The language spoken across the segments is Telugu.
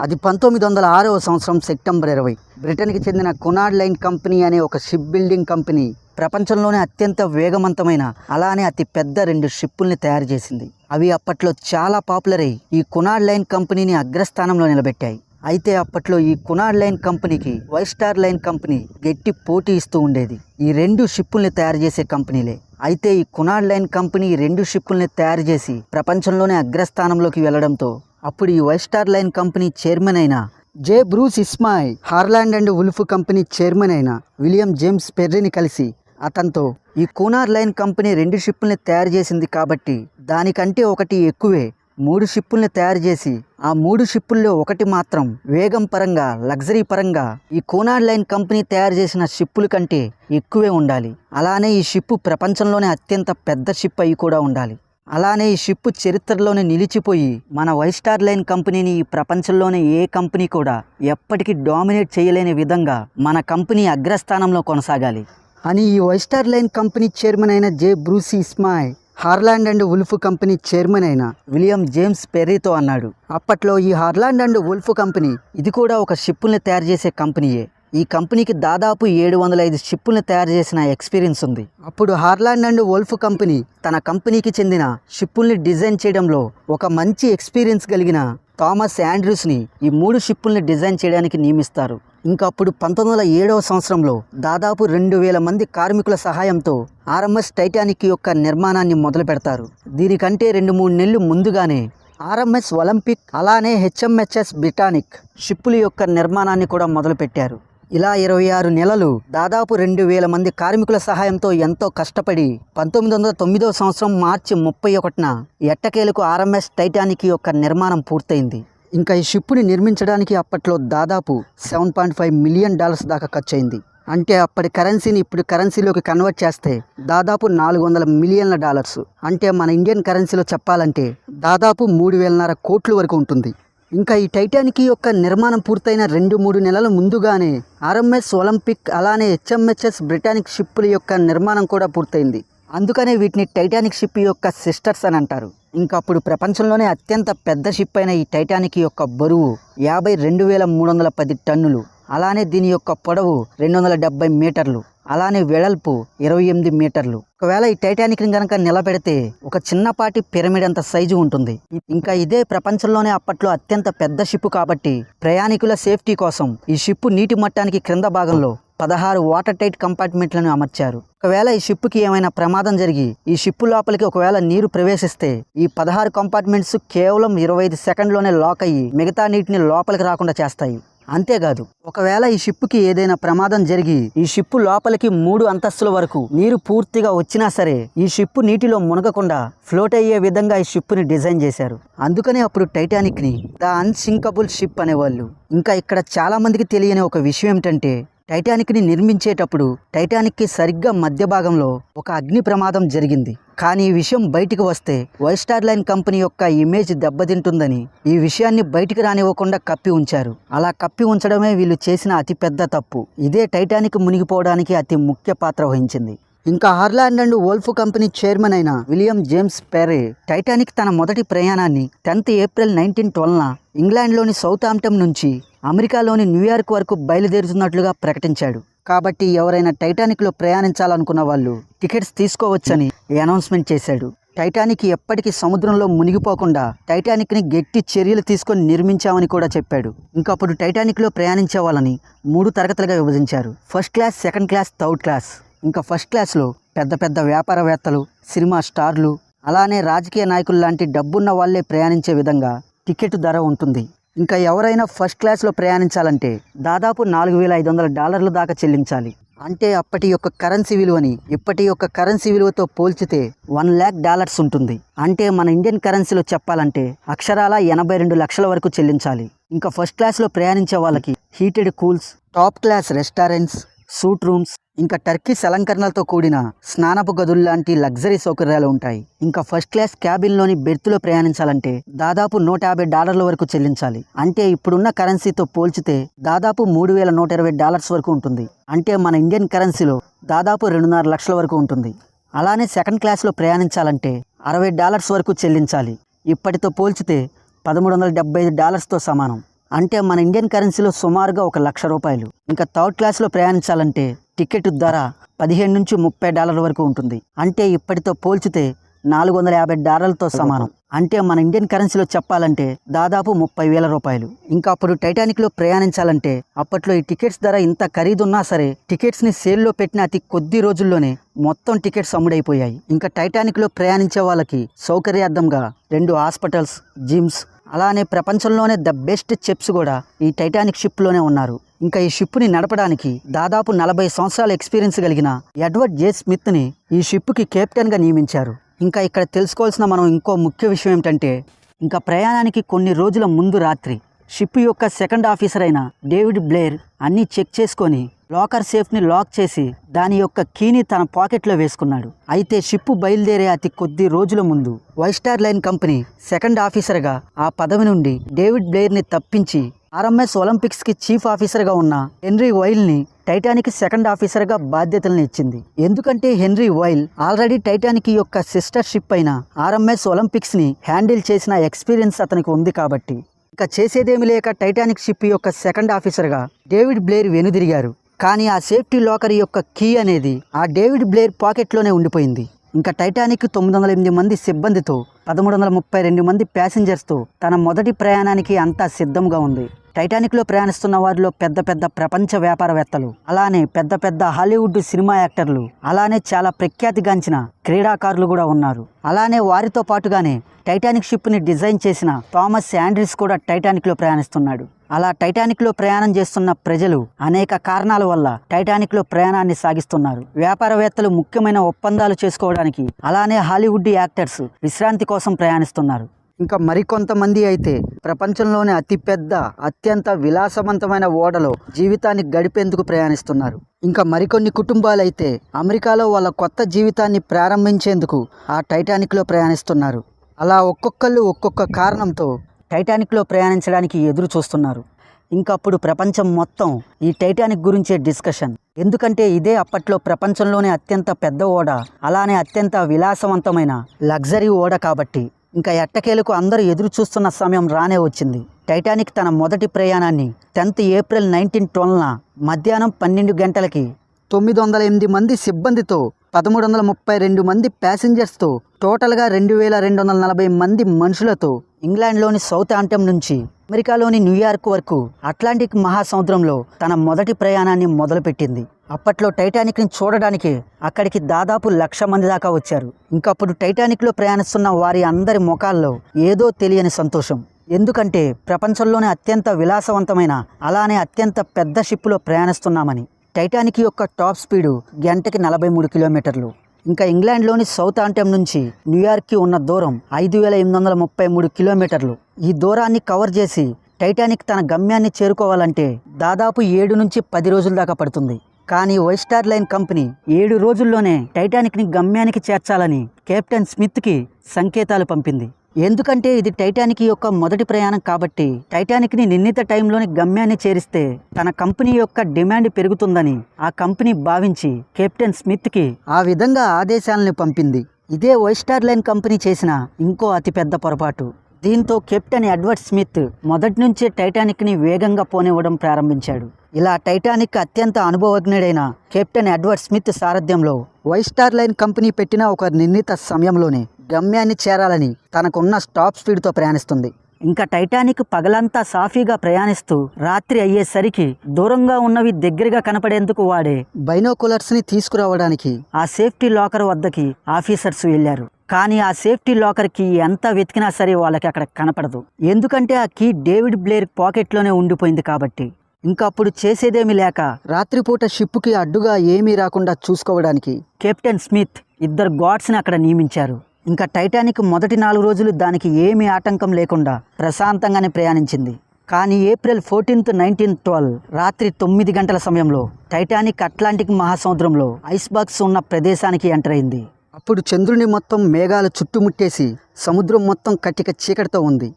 అది పంతొమ్మిది వందల ఆరవ సంవత్సరం సెప్టెంబర్ ఇరవై. బ్రిటన్కి చెందిన కొనాడ్ లైన్ కంపెనీ అనే ఒక షిప్ బిల్డింగ్ కంపెనీ ప్రపంచంలోనే అత్యంత వేగవంతమైన అలానే అతి పెద్ద రెండు షిప్పుల్ని తయారు చేసింది. అవి అప్పట్లో చాలా పాపులర్ అయ్యి ఈ కునాడ్ లైన్ కంపెనీని అగ్రస్థానంలో నిలబెట్టాయి. అయితే అప్పట్లో ఈ కునాడ్ లైన్ కంపెనీకి వైస్టార్ స్టార్ లైన్ కంపెనీ గట్టి పోటీ ఇస్తూ ఉండేది. ఈ రెండు షిప్పుల్ని తయారు చేసే కంపెనీలే. అయితే ఈ కునాడ్ లైన్ కంపెనీ రెండు షిప్పుల్ని తయారు చేసి ప్రపంచంలోనే అగ్రస్థానంలోకి వెళ్ళడంతో అప్పుడు ఈ వైస్టార్ లైన్ కంపెనీ చైర్మన్ అయిన J Bruce Ismay Harland and Wolff company chairman అయిన విలియం జేమ్స్ పెర్రీని కలిసి అతనితో ఈ కూనార్ లైన్ కంపెనీ రెండు షిప్పుల్ని తయారు చేసింది కాబట్టి దానికంటే ఒకటి ఎక్కువే. మూడు షిప్పుల్ని తయారు చేసి ఆ మూడు షిప్పుల్లో ఒకటి మాత్రం వేగం పరంగా లగ్జరీ పరంగా ఈ కోనార్ లైన్ కంపెనీ తయారు చేసిన షిప్పుల కంటే ఎక్కువే ఉండాలి. అలానే ఈ షిప్పు ప్రపంచంలోనే అత్యంత పెద్ద షిప్ అయి కూడా ఉండాలి. అలానే ఈ షిప్ చరిత్రలోనే నిలిచిపోయి మన వైస్టార్ లైన్ కంపెనీని ఈ ప్రపంచంలోనే ఏ కంపెనీ కూడా ఎప్పటికీ డామినేట్ చేయలేని విధంగా మన కంపెనీ అగ్రస్థానంలో కొనసాగాలి. అని ఈ వైస్టార్ లైన్ కంపెనీ చైర్మన్ అయిన J. Bruce Ismay Harland and Wolff company chairman అయిన విలియం జేమ్స్ పెర్రీతో అన్నాడు. అప్పట్లో ఈ హార్లాండ్ అండ్ ఉల్ఫ్ కంపెనీ ఇది కూడా ఒక షిప్పుల్ని తయారు చేసే కంపెనీయే. ఈ కంపెనీకి దాదాపు ఏడు వందల ఐదు షిప్పుల్ని తయారు చేసిన ఎక్స్పీరియన్స్ ఉంది. అప్పుడు హార్లాండ్ అండ్ వోల్ఫ్ కంపెనీ తన కంపెనీకి చెందిన షిప్పుల్ని డిజైన్ చేయడంలో ఒక మంచి ఎక్స్పీరియన్స్ కలిగిన థామస్ యాండ్రూస్ని ఈ మూడు షిప్పుల్ని డిజైన్ చేయడానికి నియమిస్తారు. ఇంకా అప్పుడు పంతొమ్మిది వందల ఏడవ సంవత్సరంలో దాదాపు రెండు వేల మంది కార్మికుల సహాయంతో ఆర్ఎంఎస్ టైటానిక్ యొక్క నిర్మాణాన్ని మొదలు పెడతారు దీనికంటే రెండు మూడు నెలలు ముందుగానే ఆర్ఎంఎస్ ఒలింపిక్ అలానే హెచ్ఎంహెచ్ఎస్ బ్రిటానిక్ షిప్పుల యొక్క నిర్మాణాన్ని కూడా మొదలుపెట్టారు. ఇలా ఇరవై ఆరు నెలలు దాదాపు రెండు వేల మంది కార్మికుల సహాయంతో ఎంతో కష్టపడి పంతొమ్మిది వందల తొమ్మిదవ సంవత్సరం మార్చి ముప్పై ఒకటిన ఎట్టకేలకు ఆర్ఎంఎస్ టైటానిక్ యొక్క నిర్మాణం పూర్తయింది. ఇంకా ఈ షిప్పుని నిర్మించడానికి అప్పట్లో దాదాపు seven point five million dollars దాకా ఖర్చు అయింది అంటే అప్పటి కరెన్సీని ఇప్పుడు కరెన్సీలోకి కన్వర్ట్ చేస్తే దాదాపు నాలుగు వందల మిలియన్ల డాలర్స్. అంటే మన ఇండియన్ కరెన్సీలో చెప్పాలంటే దాదాపు మూడు వేలన్నర కోట్ల వరకు ఉంటుంది. ఇంకా ఈ టైటానిక్ యొక్క నిర్మాణం పూర్తయిన రెండు మూడు నెలల ముందుగానే ఆర్ఎంఎస్ ఒలింపిక్ అలానే హెచ్ఎంహెచ్ఎస్ బ్రిటానిక్ షిప్పుల యొక్క నిర్మాణం కూడా పూర్తయింది. అందుకనే వీటిని టైటానిక్ షిప్ యొక్క సిస్టర్స్ అని అంటారు. ఇంకా అప్పుడు ప్రపంచంలోనే అత్యంత పెద్ద షిప్ అయిన ఈ టైటానిక్ యొక్క బరువు యాభై రెండు వేల మూడు వందల పది టన్నులు అలానే దీని యొక్క పొడవు రెండు వందల డెబ్బై మీటర్లు అలానే వెడల్పు ఇరవై ఎనిమిది మీటర్లు. ఒకవేళ ఈ టైటానిక్ని గనక నిలబెడితే ఒక చిన్నపాటి పిరమిడ్ అంత సైజు ఉంటుంది. ఇంకా ఇదే ప్రపంచంలోనే అప్పట్లో అత్యంత పెద్ద షిప్ కాబట్టి ప్రయాణికుల సేఫ్టీ కోసం ఈ షిప్ నీటి మట్టానికి క్రింద భాగంలో పదహారు వాటర్ టైట్ కంపార్ట్మెంట్లను అమర్చారు. ఒకవేళ ఈ షిప్కి ఏమైనా ప్రమాదం జరిగి ఈ షిప్ లోపలికి ఒకవేళ నీరు ప్రవేశిస్తే ఈ పదహారు కంపార్ట్మెంట్స్ కేవలం ఇరవై ఐదు సెకండ్లోనే లాక్ అయ్యి మిగతా నీటిని లోపలికి రాకుండా చేస్తాయి. అంతేకాదు ఒకవేళ ఈ షిప్కి ఏదైనా ప్రమాదం జరిగి ఈ షిప్ లోపలికి మూడు అంతస్తుల వరకు నీరు పూర్తిగా వచ్చినా సరే ఈ షిప్ నీటిలో మునగకుండా ఫ్లోట్ అయ్యే విధంగా ఈ షిప్ని డిజైన్ చేశారు. అందుకనే అప్పుడు టైటానిక్ని ద అన్సింకబుల్ షిప్ అనేవాళ్ళు. ఇంకా ఇక్కడ చాలా మందికి తెలియని ఒక విషయం ఏమిటంటే టైటానిక్ని నిర్మించేటప్పుడు టైటానిక్కి సరిగ్గా మధ్య భాగంలో ఒక అగ్ని ప్రమాదం జరిగింది. కానీ ఈ విషయం బయటికి వస్తే వైస్టార్ లైన్ కంపెనీ యొక్క ఇమేజ్ దెబ్బతింటుందని ఈ విషయాన్ని బయటికి రానివ్వకుండా కప్పి ఉంచారు. అలా కప్పి ఉంచడమే వీళ్ళు చేసిన అతిపెద్ద తప్పు. ఇదే టైటానిక్ మునిగిపోవడానికి అతి ముఖ్య పాత్ర వహించింది. ఇంకా Harland and Wolff company chairman అయిన విలియం జేమ్స్ పెరే టైటానిక్ తన మొదటి ప్రయాణాన్ని టెన్త్ ఏప్రిల్ నైన్టీన్ ట్వెల్వ్న ఇంగ్లాండ్లోని సౌత్ ఆంప్టమ్ నుంచి అమెరికాలోని న్యూయార్క్ వరకు బయలుదేరుతున్నట్లుగా ప్రకటించాడు. కాబట్టి ఎవరైనా టైటానిక్లో ప్రయాణించాలనుకున్న వాళ్ళు టికెట్స్ తీసుకోవచ్చని అనౌన్స్మెంట్ చేశాడు. టైటానిక్ ఎప్పటికీ సముద్రంలో మునిగిపోకుండా టైటానిక్ని గట్టి చర్యలు తీసుకొని నిర్మించామని కూడా చెప్పాడు. ఇంకా అప్పుడు టైటానిక్లో ప్రయాణించే వాళ్ళని మూడు తరగతులుగా విభజించారు. First class second class third class. ఇంకా ఫస్ట్ క్లాస్లో పెద్ద పెద్ద వ్యాపారవేత్తలు సినిమా స్టార్లు అలానే రాజకీయ నాయకులు లాంటి డబ్బున్న వాళ్ళే ప్రయాణించే విధంగా టికెట్ ధర ఉంటుంది. ఇంకా ఎవరైనా ఫస్ట్ క్లాస్లో ప్రయాణించాలంటే దాదాపు నాలుగు వేల ఐదు వందల డాలర్ల దాకా చెల్లించాలి. అంటే అప్పటి యొక్క కరెన్సీ విలువని ఇప్పటి యొక్క కరెన్సీ విలువతో పోల్చితే వన్ ల్యాక్ డాలర్స్ ఉంటుంది. అంటే మన ఇండియన్ కరెన్సీలో చెప్పాలంటే అక్షరాల ఎనభై రెండు లక్షల వరకు చెల్లించాలి. ఇంకా ఫస్ట్ క్లాస్లో ప్రయాణించే వాళ్ళకి heated cools top class restaurants suite rooms ఇంకా టర్కీస్ అలంకరణలతో కూడిన స్నానపు గదులు లాంటి లగ్జరీ సౌకర్యాలు ఉంటాయి. ఇంకా ఫస్ట్ క్లాస్ క్యాబిన్లోని బెర్త్లో ప్రయాణించాలంటే దాదాపు నూట యాభై డాలర్ల వరకు చెల్లించాలి. అంటే ఇప్పుడున్న కరెన్సీతో పోల్చితే దాదాపు మూడు వేల నూట ఇరవై డాలర్స్ వరకు ఉంటుంది. అంటే మన ఇండియన్ కరెన్సీలో దాదాపు రెండున్నర లక్షల వరకు ఉంటుంది. అలానే సెకండ్ క్లాస్లో ప్రయాణించాలంటే అరవై డాలర్స్ వరకు చెల్లించాలి. ఇప్పటితో పోల్చితే పదమూడు వందల డెబ్బై ఐదు డాలర్స్తో సమానం. అంటే మన ఇండియన్ కరెన్సీలో సుమారుగా ఒక లక్ష రూపాయలు. ఇంకా థర్డ్ క్లాస్లో ప్రయాణించాలంటే టికెట్ ధర పదిహేను నుంచి ముప్పై డాలర్ల వరకు ఉంటుంది. అంటే ఇప్పటితో పోల్చితే నాలుగు వందల యాభై డాలర్లతో సమానం. అంటే మన ఇండియన్ కరెన్సీలో చెప్పాలంటే దాదాపు ముప్పై వేల రూపాయలు. ఇంకా అప్పుడు టైటానిక్లో ప్రయాణించాలంటే అప్పట్లో ఈ టికెట్స్ ధర ఇంత ఖరీదున్నా సరే టికెట్స్ని సేల్లో పెట్టిన అతి కొద్ది రోజుల్లోనే మొత్తం టికెట్స్ అమ్ముడైపోయాయి. ఇంకా టైటానిక్లో ప్రయాణించే వాళ్ళకి సౌకర్యార్థంగా రెండు హాస్పిటల్స్ జిమ్స్ అలానే ప్రపంచంలోనే ద బెస్ట్ చెప్స్ కూడా ఈ టైటానిక్ షిప్లోనే ఉన్నారు. ఇంకా ఈ షిప్ని నడపడానికి దాదాపు నలభై సంవత్సరాల ఎక్స్పీరియన్స్ కలిగిన ఎడ్వర్డ్ జే స్మిత్ని ఈ షిప్కి కెప్టెన్గా నియమించారు. ఇంకా ఇక్కడ తెలుసుకోవాల్సిన మనం ఇంకో ముఖ్య విషయం ఏమిటంటే ఇంకా ప్రయాణానికి కొన్ని రోజుల ముందు రాత్రి షిప్ యొక్క సెకండ్ ఆఫీసర్ అయిన డేవిడ్ బ్లేర్ అన్నీ చెక్ చేసుకొని లాకర్ సేఫ్ని లాక్ చేసి దాని యొక్క కీని తన పాకెట్లో వేసుకున్నాడు. అయితే షిప్ బయలుదేరే అతి కొద్ది రోజుల ముందు వైస్టార్ లైన్ కంపెనీ సెకండ్ ఆఫీసర్గా ఆ పదవి నుండి డేవిడ్ బ్లేర్ని తప్పించి ఆర్ఎంఎస్ ఒలింపిక్స్కి చీఫ్ ఆఫీసర్గా ఉన్న హెన్రీ వైల్ని టైటానిక్ సెకండ్ ఆఫీసర్గా బాధ్యతలను ఇచ్చింది. ఎందుకంటే హెన్రీ వైల్ ఆల్రెడీ టైటానిక్ యొక్క సిస్టర్ షిప్ అయిన ఆర్ఎంఎస్ ఒలింపిక్స్ని హ్యాండిల్ చేసిన ఎక్స్పీరియన్స్ అతనికి ఉంది కాబట్టి. ఇక చేసేదేమి లేక టైటానిక్ షిప్ యొక్క సెకండ్ ఆఫీసర్గా డేవిడ్ బ్లేర్ వెనుదిరిగారు. కానీ ఆ సేఫ్టీ లాకర్ యొక్క కీ అనేది ఆ డేవిడ్ బ్లేర్ పాకెట్లోనే ఉండిపోయింది. ఇంకా టైటానిక్ తొమ్మిది వందల ఎనిమిది మంది సిబ్బందితో పదమూడు వందల ముప్పై రెండు మంది ప్యాసింజర్స్తో తన మొదటి ప్రయాణానికి అంతా సిద్ధంగా ఉంది. టైటానిక్లో ప్రయాణిస్తున్న వారిలో పెద్ద పెద్ద ప్రపంచ వ్యాపారవేత్తలు అలానే పెద్ద పెద్ద హాలీవుడ్ సినిమా యాక్టర్లు అలానే చాలా ప్రఖ్యాతిగాంచిన క్రీడాకారులు కూడా ఉన్నారు. అలానే వారితో పాటుగానే టైటానిక్ షిప్ని డిజైన్ చేసిన థామస్ యాండ్రిస్ కూడా టైటానిక్లో ప్రయాణిస్తున్నాడు. అలా టైటానిక్లో ప్రయాణం చేస్తున్న ప్రజలు అనేక కారణాల వల్ల టైటానిక్లో ప్రయాణాన్ని సాగిస్తున్నారు. వ్యాపారవేత్తలు ముఖ్యమైన ఒప్పందాలు చేసుకోవడానికి అలానే హాలీవుడ్ యాక్టర్స్ విశ్రాంతి కోసం ప్రయాణిస్తున్నారు. ఇంకా మరికొంతమంది అయితే ప్రపంచంలోనే అతిపెద్ద అత్యంత విలాసవంతమైన ఓడలో జీవితాన్ని గడిపేందుకు ప్రయాణిస్తున్నారు. ఇంకా మరికొన్ని కుటుంబాలు అయితే అమెరికాలో వాళ్ళ కొత్త జీవితాన్ని ప్రారంభించేందుకు ఆ టైటానిక్లో ప్రయాణిస్తున్నారు. అలా ఒక్కొక్కళ్ళు ఒక్కొక్క కారణంతో టైటానిక్లో ప్రయాణించడానికి ఎదురు చూస్తున్నారు. ఇంకా అప్పుడు ప్రపంచం మొత్తం ఈ టైటానిక్ గురించే డిస్కషన్. ఎందుకంటే ఇదే అప్పట్లో ప్రపంచంలోనే అత్యంత పెద్ద ఓడ అలానే అత్యంత విలాసవంతమైన లగ్జరీ ఓడ కాబట్టి. ఇంకా ఎట్టకేలకు అందరూ ఎదురు చూస్తున్న సమయం రానే వచ్చింది. టైటానిక్ తన మొదటి ప్రయాణాన్ని టెన్త్ ఏప్రిల్ నైన్టీన్ ట్వెల్వ్న మధ్యాహ్నం పన్నెండు గంటలకి తొమ్మిది వందల ఎనిమిది మంది సిబ్బందితో పదమూడు వందల ముప్పై రెండు మంది ప్యాసింజర్స్తో టోటల్గా రెండు వేల రెండు వందల నలభై మంది మనుషులతో ఇంగ్లాండ్లోని సౌత్ ఆంటమ్ నుంచి అమెరికాలోని న్యూయార్క్ వరకు అట్లాంటిక్ మహాసముద్రంలో తన మొదటి ప్రయాణాన్ని మొదలుపెట్టింది. అప్పట్లో టైటానిక్ని చూడడానికి అక్కడికి దాదాపు లక్ష మంది దాకా వచ్చారు. ఇంకప్పుడు టైటానిక్లో ప్రయాణిస్తున్న వారి అందరి ముఖాల్లో ఏదో తెలియని సంతోషం. ఎందుకంటే ప్రపంచంలోనే అత్యంత విలాసవంతమైన అలానే అత్యంత పెద్ద షిప్పులో ప్రయాణిస్తున్నామని. టైటానిక్ యొక్క టాప్ స్పీడు గంటకి నలభై మూడు కిలోమీటర్లు. ఇంకా ఇంగ్లాండ్లోని సౌత్ ఆంటమ్ నుంచి న్యూయార్క్కి ఉన్న దూరం ఐదు వేల ఎనిమిది వందల ముప్పై మూడు కిలోమీటర్లు. ఈ దూరాన్ని కవర్ చేసి టైటానిక్ తన గమ్యాన్ని చేరుకోవాలంటే దాదాపు ఏడు నుంచి పది రోజుల దాకా పడుతుంది. కానీ వైస్టార్ లైన్ కంపెనీ ఏడు రోజుల్లోనే టైటానిక్ని గమ్యానికి చేర్చాలని కెప్టెన్ స్మిత్కి సంకేతాలు పంపింది. ఎందుకంటే ఇది టైటానిక్ యొక్క మొదటి ప్రయాణం కాబట్టి టైటానిక్ని నిర్ణీత టైంలోని గమ్యాన్ని చేరిస్తే తన కంపెనీ యొక్క డిమాండ్ పెరుగుతుందని ఆ కంపెనీ భావించి కెప్టెన్ స్మిత్కి ఆ విధంగా ఆదేశాలను పంపింది. ఇదే వైస్టార్ లైన్ కంపెనీ చేసిన ఇంకో అతిపెద్ద పొరపాటు. దీంతో కెప్టెన్ ఎడ్వర్డ్ స్మిత్ మొదటి నుంచే టైటానిక్ని వేగంగా పోనివ్వడం ప్రారంభించాడు. ఇలా టైటానిక్ అత్యంత అనుభవజ్ఞుడైన కెప్టెన్ ఎడ్వర్డ్ స్మిత్ సారథ్యంలో వైస్టార్ లైన్ కంపెనీ పెట్టిన ఒక నిర్ణీత సమయంలోనే గమ్యాన్ని చేరాలని తనకున్న స్టాప్ స్పీడ్తో ప్రయాణిస్తుంది. ఇంకా టైటానిక్ పగలంతా సాఫీగా ప్రయాణిస్తూ రాత్రి అయ్యేసరికి దూరంగా ఉన్నవి దగ్గరగా కనపడేందుకు వాడే బైనోకులర్స్ని తీసుకురావడానికి ఆ సేఫ్టీ లాకర్ వద్దకి ఆఫీసర్స్ వెళ్ళారు. కానీ ఆ సేఫ్టీ లాకర్కి ఎంత వెతికినా సరే వాళ్ళకి అక్కడ కనపడదు. ఎందుకంటే ఆ కీ డేవిడ్ బ్లేర్ పాకెట్లోనే ఉండిపోయింది కాబట్టి. ఇంకా అప్పుడు చేసేదేమీ లేక రాత్రిపూట షిప్కి అడ్డుగా ఏమీ రాకుండా చూసుకోవడానికి కెప్టెన్ స్మిత్ ఇద్దరు గాడ్స్ని అక్కడ నియమించారు. ఇంకా టైటానిక్ మొదటి నాలుగు రోజులు దానికి ఏమీ ఆటంకం లేకుండా ప్రశాంతంగానే ప్రయాణించింది. కానీ ఏప్రిల్ ఫోర్టీన్త్ నైన్టీన్ ట్వెల్వ్ రాత్రి తొమ్మిది గంటల సమయంలో టైటానిక్ అట్లాంటిక్ మహాసముద్రంలో ఐస్ బాక్స్ ఉన్న ప్రదేశానికి ఎంటర్ అయింది. అప్పుడు చంద్రుని మొత్తం మేఘాలు చుట్టుముట్టేసి సముద్రం మొత్తం కట్టిక చీకటితో ఉంది.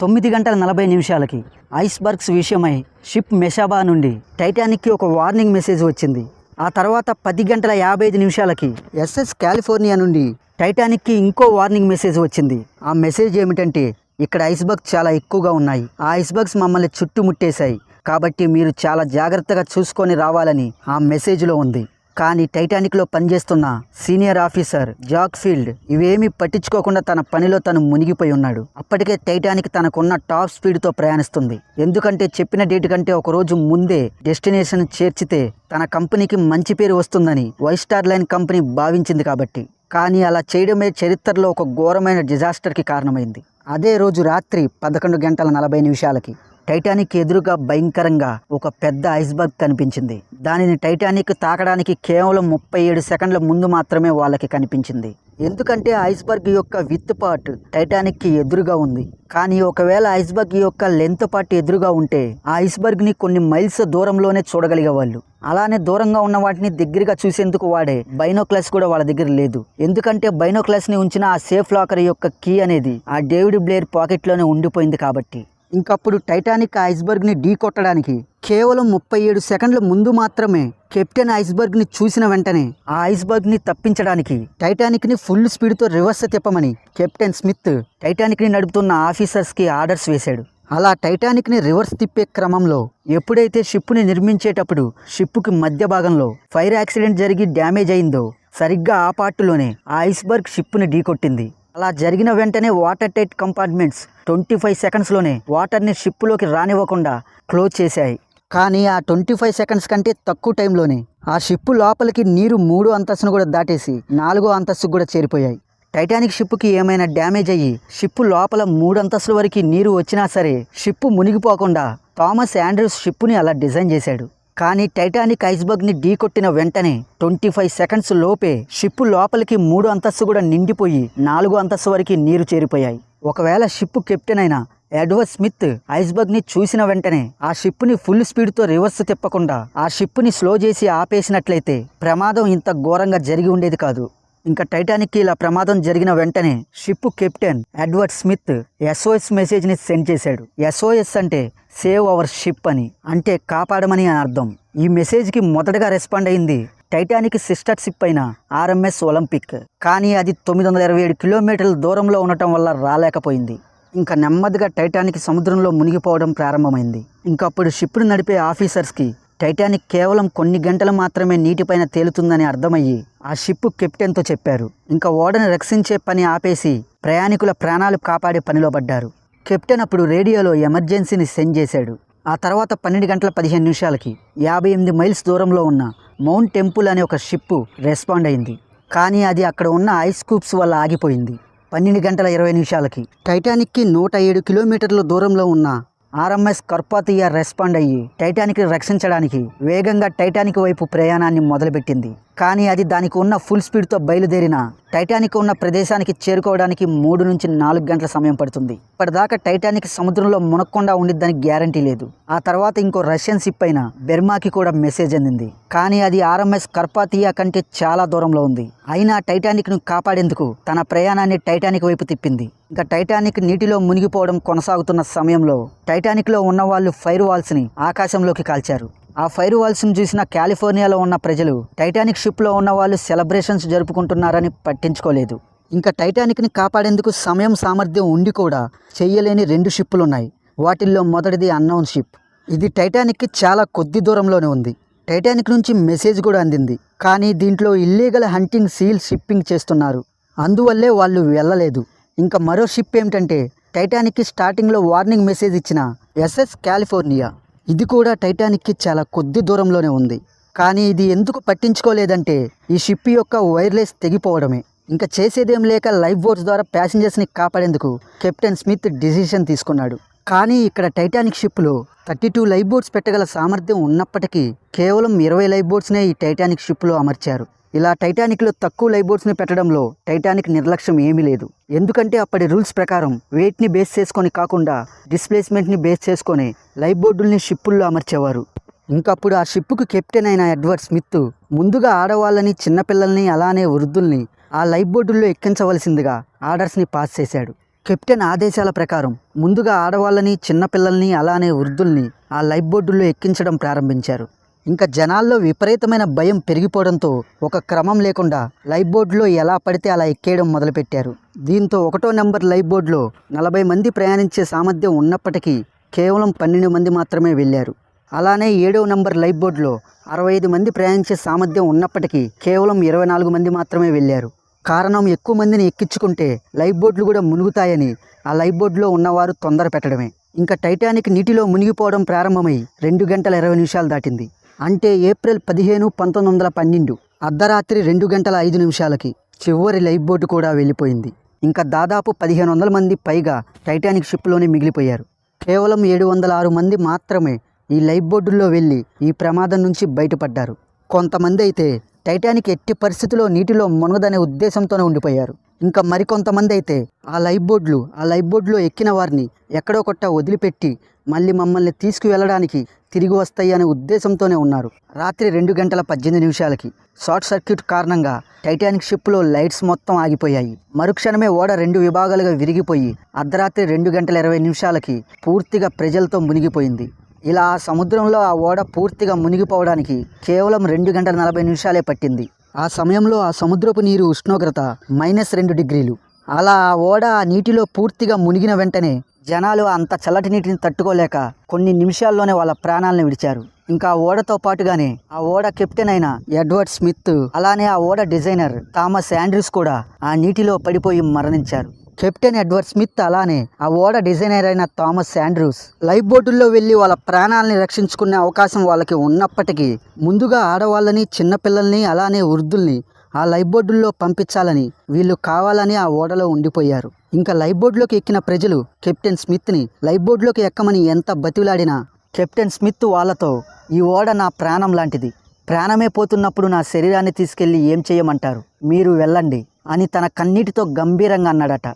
తొమ్మిది గంటల నలభై నిమిషాలకి ఐస్బర్గ్స్ విషయమై షిప్ మెషాబా నుండి టైటానిక్కి ఒక వార్నింగ్ మెసేజ్ వచ్చింది. ఆ తర్వాత పది గంటల యాభై ఐదు నిమిషాలకి ఎస్ఎస్ కాలిఫోర్నియా నుండి టైటానిక్కి ఇంకో వార్నింగ్ మెసేజ్ వచ్చింది. ఆ మెసేజ్ ఏమిటంటే ఇక్కడ ఐస్బర్గ్ చాలా ఎక్కువగా ఉన్నాయి. ఆ ఐస్బర్గ్స్ మమ్మల్ని చుట్టుముట్టేశాయి. కాబట్టి మీరు చాలా జాగ్రత్తగా చూసుకొని రావాలని ఆ మెసేజ్లో ఉంది. కానీ టైటానిక్లో పనిచేస్తున్న సీనియర్ ఆఫీసర్ జాక్ ఫీల్డ్ ఇవేమీ పట్టించుకోకుండా తన పనిలో తను మునిగిపోయి ఉన్నాడు. అప్పటికే టైటానిక్ తనకున్న టాప్ స్పీడ్తో ప్రయాణిస్తుంది. ఎందుకంటే చెప్పిన డేట్ కంటే ఒక రోజు ముందే డెస్టినేషన్ చేర్చితే తన కంపెనీకి మంచి పేరు వస్తుందని వైస్టార్ లైన్ కంపెనీ భావించింది కాబట్టి. కానీ అలా చేయడమే చరిత్రలో ఒక ఘోరమైన డిజాస్టర్కి కారణమైంది. అదే రోజు రాత్రి పదకొండు గంటల నలభై నిమిషాలకి టైటానిక్ ఎదురుగా భయంకరంగా ఒక పెద్ద ఐస్బర్గ్ కనిపించింది. దానిని టైటానిక్ తాకడానికి కేవలం ముప్పై ఏడు సెకండ్ల ముందు మాత్రమే వాళ్ళకి కనిపించింది. ఎందుకంటే ఐస్బర్గ్ యొక్క విత్ పార్ట్ టైటానిక్కి ఎదురుగా ఉంది. కానీ ఒకవేళ ఐస్బర్గ్ యొక్క లెంత్ పార్ట్ ఎదురుగా ఉంటే ఆ ఐస్బర్గ్ని కొన్ని మైల్స్ దూరంలోనే చూడగలిగేవాళ్ళు. అలానే దూరంగా ఉన్న వాటిని దగ్గరగా చూసేందుకు వాడే బైనోక్లస్ కూడా వాళ్ళ దగ్గర లేదు. ఎందుకంటే బైనోక్లాస్ని ఉంచిన ఆ సేఫ్ లాకర్ యొక్క కీ అనేది ఆ డేవిడ్ బ్లేర్ పాకెట్లోనే ఉండిపోయింది కాబట్టి. ఇంకప్పుడు టైటానిక్ ఐస్బర్గ్ని ఢీ కొట్టడానికి కేవలం ముప్పై ఏడు సెకండ్ల ముందు మాత్రమే కెప్టెన్ ఐస్బర్గ్ని చూసిన వెంటనే ఆ ఐస్బర్గ్ని తప్పించడానికి టైటానిక్ని ఫుల్ స్పీడ్తో రివర్స్ తిప్పమని కెప్టెన్ స్మిత్ టైటానిక్ని నడుపుతున్న ఆఫీసర్స్కి ఆర్డర్స్ వేశాడు. అలా టైటానిక్ని రివర్స్ తిప్పే క్రమంలో ఎప్పుడైతే షిప్ని నిర్మించేటప్పుడు షిప్పుకి మధ్య భాగంలో ఫైర్ యాక్సిడెంట్ జరిగి డ్యామేజ్ అయిందో సరిగ్గా ఆ పార్టులోనే ఆ ఐస్బర్గ్ షిప్ని ఢీకొట్టింది అలా జరిగిన వెంటనే water tight compartments twenty five సెకండ్స్లోనే వాటర్ని షిప్లోకి రానివ్వకుండా క్లోజ్ చేశాయి. కానీ ఆ ట్వంటీ ఫైవ్ సెకండ్స్ కంటే తక్కువ టైంలోనే ఆ షిప్ లోపలికి నీరు మూడో అంతస్తును కూడా దాటేసి నాలుగో అంతస్తుకు కూడా చేరిపోయాయి. టైటానిక్ షిప్కి ఏమైనా డ్యామేజ్ అయ్యి షిప్ లోపల మూడు అంతస్తుల వరకు నీరు వచ్చినా సరే షిప్ మునిగిపోకుండా థామస్ ఆండ్రూస్ షిప్ని అలా డిజైన్ చేశాడు. కానీ టైటానిక్ ఐస్బర్గ్ని ఢీకొట్టిన వెంటనే ట్వంటీ ఫైవ్ సెకండ్స్ లోపే షిప్ లోపలికి మూడు అంతస్తు కూడా నిండిపోయి నాలుగు అంతస్తు వరకు నీరు చేరిపోయాయి. ఒకవేళ షిప్ కెప్టెన్ అయిన ఎడ్వర్డ్ స్మిత్ ఐస్బర్గ్ని చూసిన వెంటనే ఆ షిప్ని ఫుల్ స్పీడ్తో రివర్స్ తిప్పకుండా ఆ షిప్ని స్లో చేసి ఆపేసినట్లయితే ప్రమాదం ఇంత ఘోరంగా జరిగి ఉండేది కాదు. ఇంకా టైటానిక్కి ఇలా ప్రమాదం జరిగిన వెంటనే ship captain Edward Smith SOS మెసేజ్ని సెండ్ చేశాడు. ఎస్ఓఎస్ అంటే సేవ్ అవర్ షిప్ అని అంటే కాపాడమని అని అర్థం. ఈ మెసేజ్కి మొదటగా రెస్పాండ్ అయింది టైటానిక్ సిస్టర్ షిప్ అయిన ఆర్ఎంఎస్ ఒలింపిక్. కానీ అది తొమ్మిది వందల ఇరవై ఏడు కిలోమీటర్ల దూరంలో ఉండటం వల్ల రాలేకపోయింది. ఇంకా నెమ్మదిగా టైటానిక్ సముద్రంలో మునిగిపోవడం ప్రారంభమైంది. ఇంకప్పుడు షిప్ను నడిపే ఆఫీసర్స్కి టైటానిక్ కేవలం కొన్ని గంటలు మాత్రమే నీటిపైన తేలుతుందని అర్థమయ్యి ఆ షిప్ కెప్టెన్తో చెప్పారు. ఇంకా ఓడను రక్షించే పని ఆపేసి ప్రయాణికుల ప్రాణాలు కాపాడే పనిలో పడ్డారు. కెప్టెన్ అప్పుడు రేడియోలో ఎమర్జెన్సీని సెండ్ చేశాడు. ఆ తర్వాత పన్నెండు గంటల పదిహేను నిమిషాలకి యాభై ఎనిమిది మైల్స్ దూరంలో ఉన్న మౌంట్ టెంపుల్ అనే ఒక షిప్ రెస్పాండ్ అయింది. కానీ అది అక్కడ ఉన్న ఐస్ కూప్స్ వల్ల ఆగిపోయింది. పన్నెండు గంటల ఇరవై నిమిషాలకి టైటానిక్కి నూట ఏడు కిలోమీటర్ల దూరంలో ఉన్న ఆర్ఎంఎస్ కర్పాతియా రెస్పాండ్ అయ్యి టైటానిక్ రక్షించడానికి వేగంగా టైటానిక్ వైపు ప్రయాణాన్ని మొదలుపెట్టింది. కానీ అది దానికి ఉన్న ఫుల్ స్పీడ్తో బయలుదేరిన టైటానిక్ ఉన్న ప్రదేశానికి చేరుకోవడానికి మూడు నుంచి నాలుగు గంటల సమయం పడుతుంది. ఇప్పటిదాకా టైటానిక్ సముద్రంలో మునక్కుండా ఉండిద్దని గ్యారంటీ లేదు. ఆ తర్వాత ఇంకో రష్యన్ షిప్ అయిన బెర్మాకి కూడా మెసేజ్ అందింది. కానీ అది ఆర్ఎంఎస్ కర్పాతియా కంటే చాలా దూరంలో ఉంది. అయినా టైటానిక్ను కాపాడేందుకు తన ప్రయాణాన్ని టైటానిక్ వైపు తిప్పింది. ఇంకా టైటానిక్ నీటిలో మునిగిపోవడం కొనసాగుతున్న సమయంలో టైటానిక్లో ఉన్న వాళ్ళు ఫైర్ వాల్స్ని ఆకాశంలోకి కాల్చారు. ఆ ఫైర్ వాల్స్ని చూసిన కాలిఫోర్నియాలో ఉన్న ప్రజలు టైటానిక్ షిప్లో ఉన్న వాళ్ళు సెలబ్రేషన్స్ జరుపుకుంటున్నారని పట్టించుకోలేదు. ఇంకా టైటానిక్ని కాపాడేందుకు సమయం సామర్థ్యం ఉండి కూడా చేయలేని రెండు షిప్పులు ఉన్నాయి వాటిల్లో మొదటిది అన్నౌన్ షిప్. ఇది టైటానిక్కి చాలా కొద్ది దూరంలోనే ఉంది. టైటానిక్ నుంచి మెసేజ్ కూడా అందింది. కానీ దీంట్లో ఇల్లీగల్ హంటింగ్ సీల్ షిప్పింగ్ చేస్తున్నారు. అందువల్లే వాళ్ళు వెళ్ళలేదు. ఇంకా మరో షిప్ ఏమిటంటే టైటానిక్కి స్టార్టింగ్లో వార్నింగ్ మెసేజ్ ఇచ్చిన ఎస్ఎస్ కాలిఫోర్నియా. ఇది కూడా టైటానిక్కి చాలా కొద్ది దూరంలోనే ఉంది. కానీ ఇది ఎందుకు పట్టించుకోలేదంటే ఈ షిప్ యొక్క వైర్లెస్ తెగిపోవడమే. ఇంకా చేసేదేం లేక లైఫ్ బోట్స్ ద్వారా ప్యాసింజర్స్ని కాపాడేందుకు కెప్టెన్ స్మిత్ డిసిషన్ తీసుకున్నాడు. కానీ ఇక్కడ టైటానిక్ షిప్లో థర్టీ టూ లైఫ్ బోట్స్ పెట్టగల సామర్థ్యం ఉన్నప్పటికీ కేవలం ఇరవై లైఫ్ బోట్స్నే ఈ టైటానిక్ షిప్లో అమర్చారు. ఇలా టైటానిక్లో తక్కువ లైఫ్ పెట్టడంలో టైటానిక్ నిర్లక్ష్యం ఏమీ లేదు. ఎందుకంటే అప్పటి రూల్స్ ప్రకారం వెయిట్ని బేస్ చేసుకొని కాకుండా డిస్ప్లేస్మెంట్ని బేస్ చేసుకొని లైఫ్ షిప్పుల్లో అమర్చేవారు. ఇంకప్పుడు ఆ షిప్పుకు కెప్టెన్ అయిన ఎడ్వర్డ్ స్మిత్ ముందుగా ఆడవాళ్ళని చిన్నపిల్లల్ని అలానే వృద్ధుల్ని ఆ లైఫ్బోర్డుల్లో ఎక్కించవలసిందిగా ఆర్డర్స్ని పాస్ చేశాడు. కెప్టెన్ ఆదేశాల ప్రకారం ముందుగా ఆడవాళ్ళని చిన్నపిల్లల్ని అలానే వృద్ధుల్ని ఆ లైఫ్ బోర్డుల్లో ఎక్కించడం ప్రారంభించారు. ఇంకా జనాల్లో విపరీతమైన భయం పెరిగిపోవడంతో ఒక క్రమం లేకుండా లైఫ్ బోర్డులో ఎలా పడితే అలా ఎక్కేయడం మొదలుపెట్టారు. దీంతో ఒకటో నెంబర్ లైఫ్ బోర్డులో నలభై మంది ప్రయాణించే సామర్థ్యం ఉన్నప్పటికీ కేవలం పన్నెండు మంది మాత్రమే వెళ్ళారు. అలానే ఏడవ నంబర్ లైఫ్ బోర్డులో అరవై ఐదు మంది ప్రయాణించే సామర్థ్యం ఉన్నప్పటికీ కేవలం ఇరవై నాలుగు మంది మాత్రమే వెళ్ళారు. కారణం ఎక్కువ మందిని ఎక్కించుకుంటే లైఫ్ బోట్లు కూడా మునుగుతాయని ఆ లైఫ్ బోట్లో ఉన్నవారు తొందర పెట్టడమే ఇంకా టైటానిక్ నీటిలో మునిగిపోవడం ప్రారంభమై రెండు గంటల ఇరవై నిమిషాలు దాటింది. అంటే ఏప్రిల్ పదిహేను పంతొమ్మిది వందల పన్నెండు అర్ధరాత్రి రెండు గంటల ఐదు నిమిషాలకి చివరి లైఫ్ బోటు కూడా వెళ్ళిపోయింది. ఇంకా దాదాపు పదిహేను వందల మంది పైగా టైటానిక్ షిప్లోనే మిగిలిపోయారు. కేవలం ఏడు వందల ఆరు మంది మాత్రమే ఈ లైఫ్ బోర్డుల్లో వెళ్ళి ఈ ప్రమాదం నుంచి బయటపడ్డారు. కొంతమంది అయితే టైటానిక్ ఎట్టి పరిస్థితిలో నీటిలో మునగదనే ఉద్దేశంతోనే ఉండిపోయారు. ఇంకా మరికొంతమంది అయితే ఆ లైఫ్ బోర్డులు ఆ లైఫ్ బోర్డులో ఎక్కిన వారిని ఎక్కడో కొట్ట వదిలిపెట్టి మళ్ళీ మమ్మల్ని తీసుకువెళ్ళడానికి తిరిగి వస్తాయి అనే ఉద్దేశంతోనే ఉన్నారు. రాత్రి రెండు గంటల పద్దెనిమిది నిమిషాలకి షార్ట్ సర్క్యూట్ కారణంగా టైటానిక్ షిప్లో లైట్స్ మొత్తం ఆగిపోయాయి. మరుక్షణమే ఓడ రెండు విభాగాలుగా విరిగిపోయి అర్ధరాత్రి రెండు గంటల ఇరవై నిమిషాలకి పూర్తిగా ప్రజలతో మునిగిపోయింది. ఇలా ఆ సముద్రంలో ఆ ఓడ పూర్తిగా మునిగిపోవడానికి కేవలం రెండు గంటల నలభై నిమిషాలే పట్టింది. ఆ సమయంలో ఆ సముద్రపు నీరు ఉష్ణోగ్రత మైనస్ రెండు డిగ్రీలు. అలా ఆ ఓడ ఆ నీటిలో పూర్తిగా మునిగిన వెంటనే జనాలు అంత చల్లటి నీటిని తట్టుకోలేక కొన్ని నిమిషాల్లోనే వాళ్ళ ప్రాణాలను విడిచారు. ఇంకా ఓడతో పాటుగానే ఆ ఓడ కెప్టెన్ అయిన ఎడ్వర్డ్ స్మిత్ అలానే ఆ ఓడ డిజైనర్ థామస్ ఆండ్రూస్ కూడా ఆ నీటిలో పడిపోయి మరణించారు. కెప్టెన్ ఎడ్వర్డ్ స్మిత్ అలానే ఆ ఓడ డిజైనర్ అయిన థామస్ శాండ్రూస్ లైఫ్ బోటుల్లో వెళ్ళి వాళ్ళ ప్రాణాలని రక్షించుకునే అవకాశం వాళ్ళకి ఉన్నప్పటికీ ముందుగా ఆడవాళ్ళని చిన్నపిల్లల్ని అలానే వృద్ధుల్ని ఆ లైఫ్ బోర్డుల్లో పంపించాలని వీళ్ళు కావాలని ఆ ఓడలో ఉండిపోయారు. ఇంకా లైఫ్ బోర్డులోకి ఎక్కిన ప్రజలు కెప్టెన్ స్మిత్ని లైఫ్ బోర్డులోకి ఎక్కమని ఎంత బతిలాడినా కెప్టెన్ స్మిత్ వాళ్ళతో ఈ ఓడ నా ప్రాణం లాంటిది. ప్రాణమే పోతున్నప్పుడు నా శరీరాన్ని తీసుకెళ్ళి ఏం చేయమంటారు? మీరు వెళ్ళండి అని తన కన్నీటితో గంభీరంగా అన్నాడట.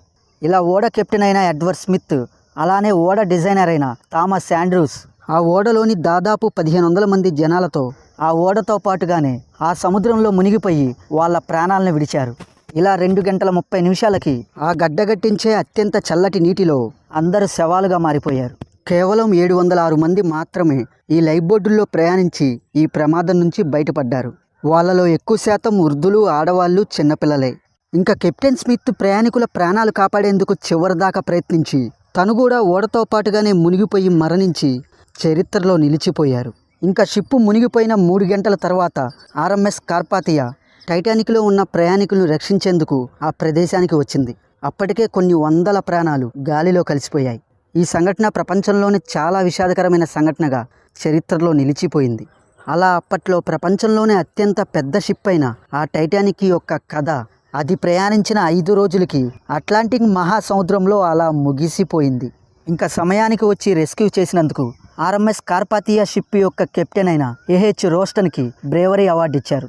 ఇలా ఓడ కెప్టెన్ అయిన ఎడ్వర్డ్ స్మిత్ అలానే ఓడ డిజైనర్ అయిన థామస్ శాండ్రూస్ ఆ ఓడలోని దాదాపు పదిహేను వందల మంది జనాలతో ఆ ఓడతో పాటుగానే ఆ సముద్రంలో మునిగిపోయి వాళ్ళ ప్రాణాలను విడిచారు. ఇలా రెండు గంటల ముప్పై నిమిషాలకి ఆ గడ్డగట్టించే అత్యంత చల్లటి నీటిలో అందరు శవాలుగా మారిపోయారు. కేవలం ఏడు వందల ఆరు మంది మాత్రమే ఈ లైఫ్ బోర్డుల్లో ప్రయాణించి ఈ ప్రమాదం నుంచి బయటపడ్డారు. వాళ్ళలో ఎక్కువ శాతం వృద్ధులు ఆడవాళ్ళు చిన్నపిల్లలే. ఇంకా కెప్టెన్ స్మిత్ ప్రయాణికుల ప్రాణాలు కాపాడేందుకు చివరిదాకా ప్రయత్నించి తను కూడా ఓడతో పాటుగానే మునిగిపోయి మరణించి చరిత్రలో నిలిచిపోయారు. ఇంకా షిప్పు మునిగిపోయిన మూడు గంటల తర్వాత ఆర్ఎంఎస్ కార్పాతియా టైటానిక్లో ఉన్న ప్రయాణికులను రక్షించేందుకు ఆ ప్రదేశానికి వచ్చింది. అప్పటికే కొన్ని వందల ప్రాణాలు గాలిలో కలిసిపోయాయి. ఈ సంఘటన ప్రపంచంలోనే చాలా విషాదకరమైన సంఘటనగా చరిత్రలో నిలిచిపోయింది. అలా అప్పట్లో ప్రపంచంలోనే అత్యంత పెద్ద షిప్ అయిన ఆ టైటానిక్ యొక్క కథ అది ప్రయాణించిన ఐదు రోజులకి అట్లాంటిక్ మహాసముద్రంలో అలా ముగిసిపోయింది. ఇంకా సమయానికి వచ్చి రెస్క్యూ చేసినందుకు ఆర్ఎంఎస్ కార్పాతియా షిప్ యొక్క కెప్టెన్ అయిన ఏహెచ్ రోస్టన్కి బ్రేవరీ అవార్డు ఇచ్చారు.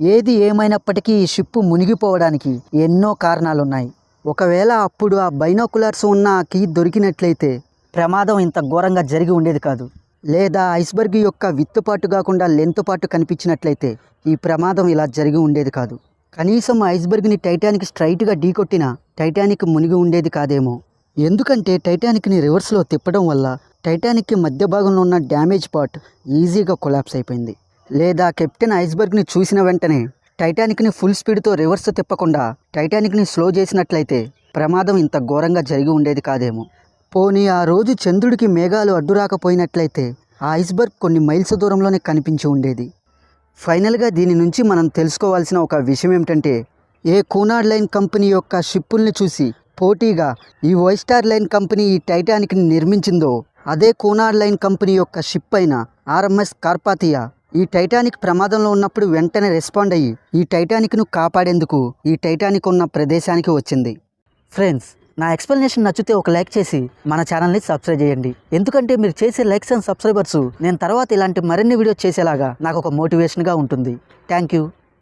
ఏది ఏమైనప్పటికీ ఈ షిప్ మునిగిపోవడానికి ఎన్నో కారణాలున్నాయి. ఒకవేళ అప్పుడు ఆ బైనోకులర్స్ ఉన్న ఆ కీ దొరికినట్లయితే ప్రమాదం ఇంత ఘోరంగా జరిగి ఉండేది కాదు. లేదా ఐస్బర్గ్ యొక్క విత్తుపాటు కాకుండా లెంతుపాటు కనిపించినట్లయితే ఈ ప్రమాదం ఇలా జరిగి ఉండేది కాదు. కనీసం ఐస్బర్గ్ని టైటానిక్ స్ట్రైట్గా ఢీకొట్టిన టైటానిక్ మునిగి ఉండేది కాదేమో. ఎందుకంటే టైటానిక్ని రివర్స్లో తిప్పడం వల్ల టైటానిక్కి మధ్య భాగంలో ఉన్న డ్యామేజ్ పార్ట్ ఈజీగా కొలాప్స్ అయిపోయింది. లేదా కెప్టెన్ ఐస్బర్గ్ని చూసిన వెంటనే టైటానిక్ని ఫుల్ స్పీడ్తో రివర్స్ తిప్పకుండా టైటానిక్ని స్లో చేసినట్లయితే ప్రమాదం ఇంత ఘోరంగా జరిగి ఉండేది కాదేమో. పోనీ ఆ రోజు చంద్రుడికి మేఘాలు అడ్డురాకపోయినట్లయితే ఆ ఐస్బర్గ్ కొన్ని మైల్స్ దూరంలోనే కనిపించి ఉండేది. ఫైనల్గా దీని నుంచి మనం తెలుసుకోవాల్సిన ఒక విషయం ఏమిటంటే ఏ కూనాడ్ లైన్ కంపెనీ యొక్క షిప్పుల్ని చూసి పోటీగా ఈ వైస్టార్ లైన్ కంపెనీ ఈ టైటానిక్ని నిర్మించిందో అదే కోనార్ లైన్ కంపెనీ యొక్క షిప్ అయిన ఆర్ఎంఎస్ కార్పాతియా ఈ టైటానిక్ ప్రమాదంలో ఉన్నప్పుడు వెంటనే రెస్పాండ్ అయ్యి ఈ టైటానిక్ను కాపాడేందుకు ఈ టైటానిక్ ఉన్న ప్రదేశానికి వచ్చింది. ఫ్రెండ్స్ నా ఎక్స్ప్లెనేషన్ నచ్చితే ఒక లైక్ చేసి మన ఛానల్ని సబ్స్క్రైబ్ చేయండి. ఎందుకంటే మీరు చేసే లైక్స్ అండ్ సబ్స్క్రైబర్స్ నేను తర్వాత ఇలాంటి మరిన్ని వీడియోస్ చేసేలాగా నాకు ఒక మోటివేషన్గా ఉంటుంది. Thank you.